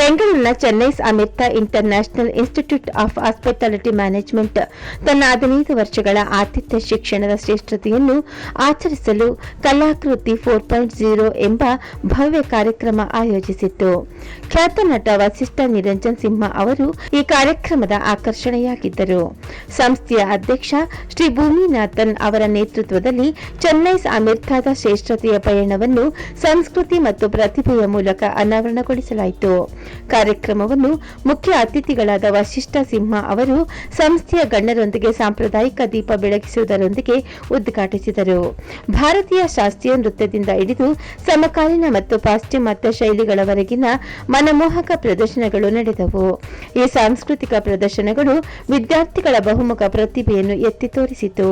ಬೆಂಗಳೂರಿನ Chennai Amrita international institute of hospitality management ತನ್ನ ಹದಿನೈದು ವರ್ಷಗಳ ಆತಿಥ್ಯ ಶಿಕ್ಷಣದ ಶ್ರೇಷ್ಠತೆಯನ್ನು ಆಚರಿಸಲು ಕಲಾಕೃತಿ ಫೋರ್ ಪಾಯಿಂಟ್ ಜೀರೋ ಎಂಬ ಭವ್ಯ ಕಾರ್ಯಕ್ರಮ ಆಯೋಜಿಸಿತ್ತು. ಖ್ಯಾತ ನಟ ವಸಿಷ್ಠ ನಿರಂಜನ್ ಸಿಂಹ ಅವರು ಈ ಕಾರ್ಯಕ್ರಮದ ಆಕರ್ಷಣೆಯಾಗಿದ್ದರು. ಸಂಸ್ಥೆಯ ಅಧ್ಯಕ್ಷ ಶ್ರೀ ಭೂಮಿನಾಥನ್ ಅವರ ನೇತೃತ್ವದಲ್ಲಿ ಚೆನ್ನೈ ಅಮಿರ್ತಾದ ಶ್ರೇಷ್ಠತೆಯ ಪಯಣವನ್ನು ಸಂಸ್ಕೃತಿ ಮತ್ತು ಪ್ರತಿಭೆಯ ಮೂಲಕ ಅನಾವರಣಗೊಳಿಸಲಾಯಿತು. ಕಾರ್ಯಕ್ರಮವನ್ನು ಮುಖ್ಯ ಅತಿಥಿಗಳಾದ ವಶಿಷ್ಠ ಸಿಂಹ ಅವರು ಸಂಸ್ಥೆಯ ಗಣ್ಯರೊಂದಿಗೆ ಸಾಂಪ್ರದಾಯಿಕ ದೀಪ ಬೆಳಗಿಸುವುದರೊಂದಿಗೆ ಉದ್ಘಾಟಿಸಿದರು. ಭಾರತೀಯ ಶಾಸ್ತ್ರೀಯ ನೃತ್ಯದಿಂದ ಹಿಡಿದು ಸಮಕಾಲೀನ ಮತ್ತು ಪಾಶ್ಚಿಮಾತ್ಯ ಶೈಲಿಗಳವರೆಗಿನ ಮನಮೋಹಕ ಪ್ರದರ್ಶನಗಳು ನಡೆದವು. ಈ ಸಾಂಸ್ಕೃತಿಕ ಪ್ರದರ್ಶನಗಳು ವಿದ್ಯಾರ್ಥಿಗಳ ಬಹುಮುಖ ಪ್ರತಿಭೆಯನ್ನು ಎತ್ತಿ ತೋರಿಸಿತು.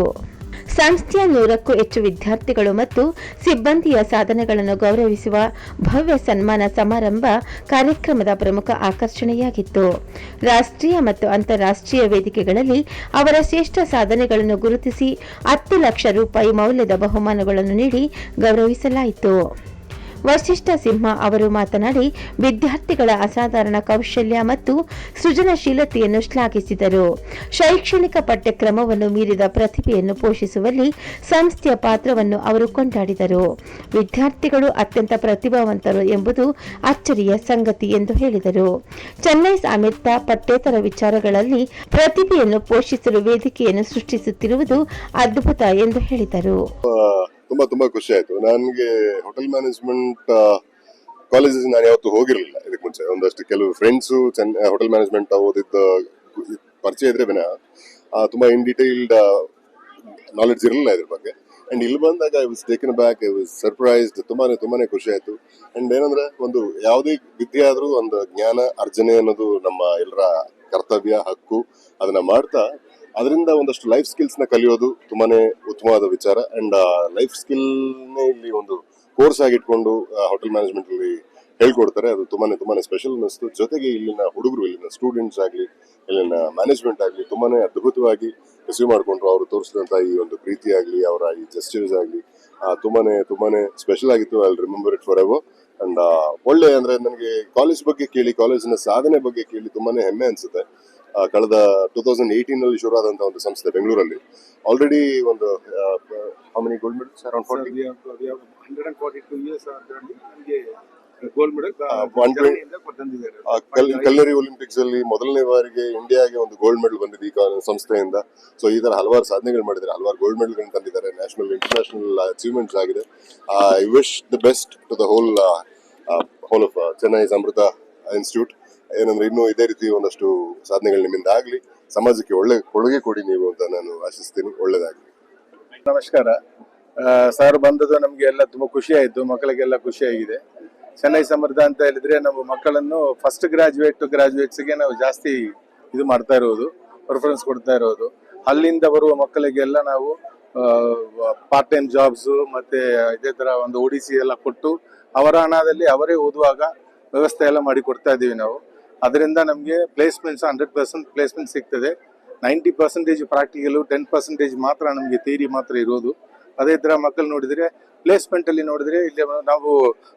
ಸಂಸ್ಥೆಯ ನೂರಕ್ಕೂ ಹೆಚ್ಚು ವಿದ್ಯಾರ್ಥಿಗಳು ಮತ್ತು ಸಿಬ್ಬಂದಿಯ ಸಾಧನೆಗಳನ್ನು ಗೌರವಿಸುವ ಭವ್ಯ ಸನ್ಮಾನ ಸಮಾರಂಭ ಕಾರ್ಯಕ್ರಮದ ಪ್ರಮುಖ ಆಕರ್ಷಣೆಯಾಗಿತ್ತು. ರಾಷ್ಟ್ರೀಯ ಮತ್ತು ಅಂತಾರಾಷ್ಟ್ರೀಯ ವೇದಿಕೆಗಳಲ್ಲಿ ಅವರ ಶ್ರೇಷ್ಠ ಸಾಧನೆಗಳನ್ನು ಗುರುತಿಸಿ ಹತ್ತು ಲಕ್ಷ ರೂಪಾಯಿ ಮೌಲ್ಯದ ಬಹುಮಾನಗಳನ್ನು ನೀಡಿ ಗೌರವಿಸಲಾಯಿತು. ವಶಿಷ್ಠ ಸಿಂಹ ಅವರು ಮಾತನಾಡಿ, ವಿದ್ಯಾರ್ಥಿಗಳ ಅಸಾಧಾರಣ ಕೌಶಲ್ಯ ಮತ್ತು ಸೃಜನಶೀಲತೆಯನ್ನು ಶ್ಲಾಘಿಸಿದರು. ಶೈಕ್ಷಣಿಕ ಪಠ್ಯಕ್ರಮವನ್ನು ಮೀರಿದ ಪ್ರತಿಭೆಯನ್ನು ಪೋಷಿಸುವಲ್ಲಿ ಸಂಸ್ಥೆಯ ಪಾತ್ರವನ್ನು ಅವರು ಕೊಂಡಾಡಿದರು. ವಿದ್ಯಾರ್ಥಿಗಳು ಅತ್ಯಂತ ಪ್ರತಿಭಾವಂತರು ಎಂಬುದು ಅಚ್ಚರಿಯ ಸಂಗತಿ ಎಂದು ಹೇಳಿದರು. ಚೆನ್ನೈ ಅಮಿತಾ ಪಠ್ಯೇತರ ವಿಚಾರಗಳಲ್ಲಿ ಪ್ರತಿಭೆಯನ್ನು ಪೋಷಿಸಲು ವೇದಿಕೆಯನ್ನು ಸೃಷ್ಟಿಸುತ್ತಿರುವುದು ಅದ್ಭುತ ಎಂದು ಹೇಳಿದರು. ತುಂಬಾ ತುಂಬಾ ಖುಷಿ ಆಯ್ತು. ನನಗೆ ಹೋಟೆಲ್ ಮ್ಯಾನೇಜ್ಮೆಂಟ್ ಕಾಲೇಜಸ್ ನಾನು ಯಾವತ್ತೂ ಹೋಗಿರಲಿಲ್ಲ ಇದಕ್ಕೆ ಮುಂಚೆ. ಒಂದಷ್ಟು ಕೆಲವು ಫ್ರೆಂಡ್ಸು ಚೆನ್ನ ಹೋಟೆಲ್ ಮ್ಯಾನೇಜ್ಮೆಂಟ್ ಓದಿದ್ದ ಪರಿಚಯ ಇದ್ರೆ ವಿನ ತುಂಬಾ ಇನ್ ಡೀಟೇಲ್ಡ್ ನಾಲೆಡ್ಜ್ ಇರಲಿಲ್ಲ ಇದ್ರ ಬಗ್ಗೆ. ಅಂಡ್ ಇಲ್ಲಿ ಬಂದಾಗ I was taken back I was surprised ತುಂಬಾ ತುಂಬಾ ಖುಷಿ ಆಯ್ತು. ಅಂಡ್ ಏನಂದ್ರೆ, ಒಂದು ಯಾವುದೇ ವಿದ್ಯೆ ಆದರೂ ಒಂದು ಜ್ಞಾನ, ಅರ್ಜನೆ ಅನ್ನೋದು ನಮ್ಮ ಎಲ್ಲರ ಕರ್ತವ್ಯ, ಹಕ್ಕು. ಅದನ್ನ ಮಾಡ್ತಾ ಅದರಿಂದ ಒಂದಷ್ಟು ಲೈಫ್ ಸ್ಕಿಲ್ಸ್ನ ಕಲಿಯೋದು ತುಂಬಾನೇ ಉತ್ತಮವಾದ ವಿಚಾರ. ಅಂಡ್ ಲೈಫ್ ಸ್ಕಿಲ್ನೇ ಇಲ್ಲಿ ಒಂದು ಕೋರ್ಸ್ ಆಗಿ ಇಟ್ಕೊಂಡು ಹೋಟೆಲ್ ಮ್ಯಾನೇಜ್ಮೆಂಟ್ ಅಲ್ಲಿ ಹೇಳ್ಕೊಡ್ತಾರೆ. ಅದು ತುಂಬಾನೇ ತುಂಬಾನೇ ಸ್ಪೆಷಲ್ ಅನ್ನಿಸ್ತು. ಜೊತೆಗೆ ಇಲ್ಲಿನ ಹುಡುಗರು, ಇಲ್ಲಿನ ಸ್ಟೂಡೆಂಟ್ಸ್ ಆಗಲಿ, ಇಲ್ಲಿನ ಮ್ಯಾನೇಜ್ಮೆಂಟ್ ಆಗಲಿ ತುಂಬಾನೇ ಅದ್ಭುತವಾಗಿ ರಿಸೀವ್ ಮಾಡಿಕೊಂಡ್ರು. ಅವರು ತೋರಿಸಿದಂತ ಈ ಒಂದು ಪ್ರೀತಿ ಆಗಲಿ, ಅವರ ಈ ಜಸ್ಟಿಸ್ ಆಗಲಿ ತುಂಬಾನೇ ತುಂಬಾನೇ ಸ್ಪೆಷಲ್ ಆಗಿತ್ತು. I remember it for ever and ಒಳ್ಳೆ ಅಂದ್ರೆ ನನಗೆ ಕಾಲೇಜ್ ಬಗ್ಗೆ ಕೇಳಿ ಕಾಲೇಜಿನ ಸಾಧನೆ ಬಗ್ಗೆ ಕೇಳಿ ತುಂಬಾನೇ ಹೆಮ್ಮೆ ಅನ್ಸುತ್ತೆ. ಕಳೆದ ಟೂ ತೌಸಂಡ್ ಏಯ್ಟೀನ್ ಅಲ್ಲಿ ಶುರು ಆದಂತಹ ಒಂದು ಸಂಸ್ಥೆ ಬೆಂಗಳೂರಲ್ಲಿ. ಆಲ್ರೆಡಿ ಒಂದು culinary gold medals around Sir, forty we have, 142 years ಅದರಲ್ಲಿ ನಮಗೆ ಗೋಲ್ಡ್ ಮೆಡಲ್ ಕಲ್ಲರಿ ಒಲಿಂಪಿಕ್ಸ್ ಅಲ್ಲಿ ಮೊದಲನೇ ಬಾರಿಗೆ ಇಂಡಿಯಾಗೆ ಒಂದು ಗೋಲ್ಡ್ ಮೆಡಲ್ ಬಂದಿದೆ ಈ ಸಂಸ್ಥೆಯಿಂದ. ಸೊ ಈ ತರ ಹಲವಾರು ಸಾಧನೆಗಳು ಮಾಡಿದ್ದಾರೆ. ಹಲವಾರು ಗೋಲ್ಡ್ ಮೆಡಲ್ ತಂದಿದ್ದಾರೆ. ನ್ಯಾಷನಲ್ ಇಂಟರ್ನ್ಯಾಷನಲ್ ಅಚೀವ್ಮೆಂಟ್ಸ್ ಆಗಿದೆ. I wish the best to the whole whole of Chennai Amrita institute ಏನಂದ್ರೆ ಇನ್ನೂ ಇದೇ ರೀತಿ ಒಂದಷ್ಟು ಸಾಧನೆಗಳು ನಿಮ್ಮಿಂದ ಆಗಲಿ, ಸಮಾಜಕ್ಕೆ ಒಳ್ಳೆ ಕೊಡುಗೆ ಕೊಡಿ ನೀವು ಅಂತ ನಾನು ಆಶಿಸ್ತೀನಿ. ಒಳ್ಳೇದಾಗ್ಲಿ. ನಮಸ್ಕಾರ. ಸರ್ ಬಂದದ್ದು ನಮಗೆ ಎಲ್ಲ ತುಂಬಾ ಖುಷಿ ಆಯ್ತು, ಮಕ್ಕಳಿಗೆಲ್ಲ ಖುಷಿ ಆಗಿದೆ. ಚೆನ್ನೈ ಸಮೃದ್ಧ ಅಂತ ಹೇಳಿದ್ರೆ ನಾವು ಮಕ್ಕಳನ್ನು ಫಸ್ಟ್ ಗ್ರಾಜುಯೇಟ್ ಗ್ರಾಜುಯೇಟ್ಸ್ಗೆ ನಾವು ಜಾಸ್ತಿ ಇದು ಮಾಡ್ತಾ ಇರೋದು ಪ್ರಿಫರೆನ್ಸ್ ಕೊಡ್ತಾ ಇರೋದು. ಅಲ್ಲಿಂದ ಬರುವ ಮಕ್ಕಳಿಗೆಲ್ಲ ನಾವು ಪಾರ್ಟ್ ಟೈಮ್ ಜಾಬ್ಸ್ ಮತ್ತೆ ಇದೇ ಥರ ಒಂದು ಒಡಿಸಿ ಎಲ್ಲ ಕೊಟ್ಟು, ಅವರ ಹಣದಲ್ಲಿ ಅವರೇ ಓದುವಾಗ ವ್ಯವಸ್ಥೆ ಎಲ್ಲ ಮಾಡಿ ಕೊಡ್ತಾ ಇದ್ದೀವಿ ನಾವು. ಅದರಿಂದ ನಮಗೆ ಪ್ಲೇಸ್ಮೆಂಟ್ಸ್ ಹಂಡ್ರೆಡ್ ಪರ್ಸೆಂಟ್ ಪ್ಲೇಸ್ಮೆಂಟ್ ಸಿಗ್ತದೆ. Ninety percentage practical ten percentage ಮಾತ್ರ ನಮಗೆ ಥಿಯರಿ ಮಾತ್ರ ಇರೋದು. ಅದೇ ಥರ ಮಕ್ಕಳು ನೋಡಿದರೆ ಪ್ಲೇಸ್ಮೆಂಟಲ್ಲಿ ನೋಡಿದರೆ ಇಲ್ಲಿ ನಾವು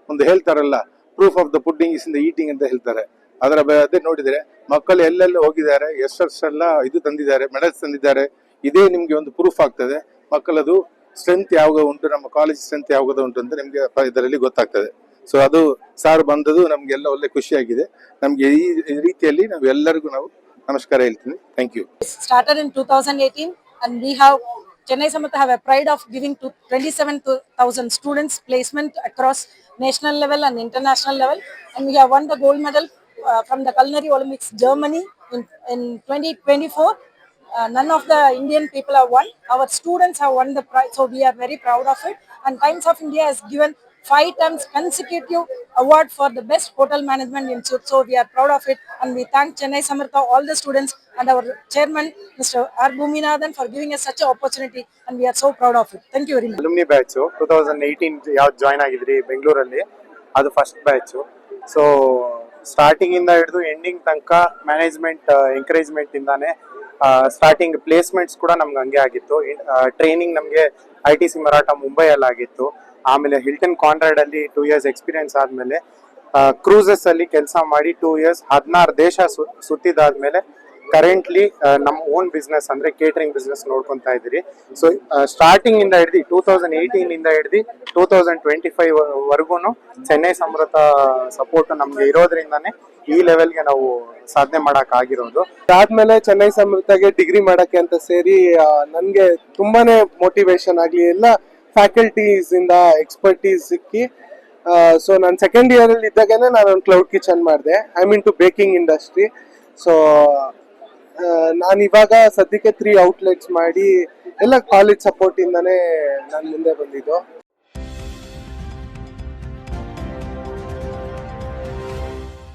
ಒಂದು ಹೇಳ್ತಾರಲ್ಲ proof of the pudding is in the eating ಅಂತ ಹೇಳ್ತಾರೆ. ಅದರ ಅದೇ ನೋಡಿದರೆ ಮಕ್ಕಳು ಎಲ್ಲೆಲ್ಲ ಹೋಗಿದ್ದಾರೆ ಎಷ್ಟೆಲ್ಲ ಇದು ತಂದಿದ್ದಾರೆ ಮೆಡಲ್ಸ್ ತಂದಿದ್ದಾರೆ, ಇದೇ ನಿಮಗೆ ಒಂದು ಪ್ರೂಫ್ ಆಗ್ತದೆ. ಮಕ್ಕಳದು ಸ್ಟ್ರೆಂತ್ ಯಾವಾಗ ಉಂಟು, ನಮ್ಮ ಕಾಲೇಜ್ ಸ್ಟ್ರೆಂತ್ ಯಾವಾಗ ಉಂಟು ಅಂತ ನಿಮಗೆ ಇದರಲ್ಲಿ ಗೊತ್ತಾಗ್ತದೆ. ಸೊ ಅದು ಸಾರು ಬಂದದ್ದು ನಮ್ಗೆಲ್ಲ ಒಳ್ಳೆ ಖುಷಿಯಾಗಿದೆ ನಮ್ಗೆ ಈ ರೀತಿಯಲ್ಲಿ ನಾವು ಎಲ್ಲರಿಗೂ ನಾವು ನಮಸ್ಕಾರ ಹೇಳ್ತೀನಿ thank you started to 2018 Chennai we have Chennai Samatha have a pride of giving to 27,000 students placement across national level and international level and we have won the gold medal uh, from culinary Olympics Germany in in, in 2024. Uh, none of the Indian people have won. Our students have won the prize, so we are very proud of it. And five times consecutive award for the best hotel management institute. So we are proud of it, and we thank Chennai Samartha, all the students, and our chairman, Mr. R. Bhuminathan, for giving us such an opportunity, and we are so proud of it. Thank you very much. Alumni batch, two thousand eighteen ಯಾವ್ದು join ಆಗಿದ್ರಿ ಬೆಂಗಳೂರಲ್ಲಿ ಅದು first batch so starting ಇಂದ ಹಿಡಿದು ending ತನಕ management encouragement ಇಂದಾನೆ starting placements ಕೂಡ ನಮ್ಗೆ ಹಂಗೆ ಆಗಿತ್ತು ಟ್ರೈನಿಂಗ್ ನಮಗೆ ಐ ಟಿ ಸಿ ಮರಾಠ ಮುಂಬೈಯಲ್ಲಿ ಆಗಿತ್ತು ಆಮೇಲೆ ಹಿಲ್ಟನ್ ಕಾನ್ರಾಡ್ ಅಲ್ಲಿ ಟೂ ಇಯರ್ಸ್ ಎಕ್ಸ್ಪೀರಿಯನ್ಸ್ ಆದ್ಮೇಲೆ ಕ್ರೂಸಸ್ ಅಲ್ಲಿ ಕೆಲಸ ಮಾಡಿ ಟೂ ಇಯರ್ಸ್ ಹದಿನಾರು ದೇಶ ಸುತ್ತಿದಾದ್ಮೇಲೆ ಕರೆಂಟ್ಲಿ ನಮ್ಮ ಓನ್ ಬಿಸ್ನೆಸ್ ಅಂದ್ರೆ ಕೇಟರಿಂಗ್ ಬಿಸ್ನೆಸ್ ನೋಡ್ಕೊಂತಾ ಇದ್ದೀರಿ. ಸೊ ಸ್ಟಾರ್ಟಿಂಗ್ ಇಂದ ಹಿಡ್ದು ಟೂ ತೌಸಂಡ್ ಏಯ್ಟೀನ್ ಇಂದ ಹಿಡ್ದು ಟೂ ತೌಸಂಡ್ ಟ್ವೆಂಟಿ ಫೈವ್ ವರ್ಗೂ ಚೆನ್ನೈ ಸಮೃತ ಸಪೋರ್ಟ್ ನಮ್ಗೆ ಇರೋದ್ರಿಂದಾನೇ ಈ ಲೆವೆಲ್ಗೆ ನಾವು ಸಾಧನೆ ಮಾಡಕ್ ಆಗಿರೋದು. ಅದಾದ್ಮೇಲೆ ಚೆನ್ನೈ ಸಮೃತಗೆ ಡಿಗ್ರಿ ಮಾಡಕ್ಕೆ ಅಂತ ಸೇರಿ ನನ್ಗೆ ತುಂಬಾನೇ ಮೋಟಿವೇಶನ್ ಆಗ್ಲಿ, ಎಲ್ಲ ಫ್ಯಾಕಲ್ಟೀಸ್ ಇಂದ ಎಕ್ಸ್ಪರ್ಟೀಸ್ ಸಿಕ್ಕಿ ಸೊ ನಾನು ಸೆಕೆಂಡ್ ಇಯರ್ ಅಲ್ಲಿ ಇದ್ದಾಗನೇ ನಾನು ಒಂದು ಕ್ಲೌಡ್ ಕಿಚನ್ ಮಾಡಿದೆ. I mean to baking industry so ನಾನು ಇವಾಗ ಸದ್ಯಕ್ಕೆ ತ್ರೀ ಔಟ್ಲೆಟ್ಸ್ ಮಾಡಿ, ಎಲ್ಲ ಕಾಲೇಜ್ ಸಪೋರ್ಟ್ ಇಂದಾನೇ ನಾನು ಮುಂದೆ ಬಂದಿದ್ದು.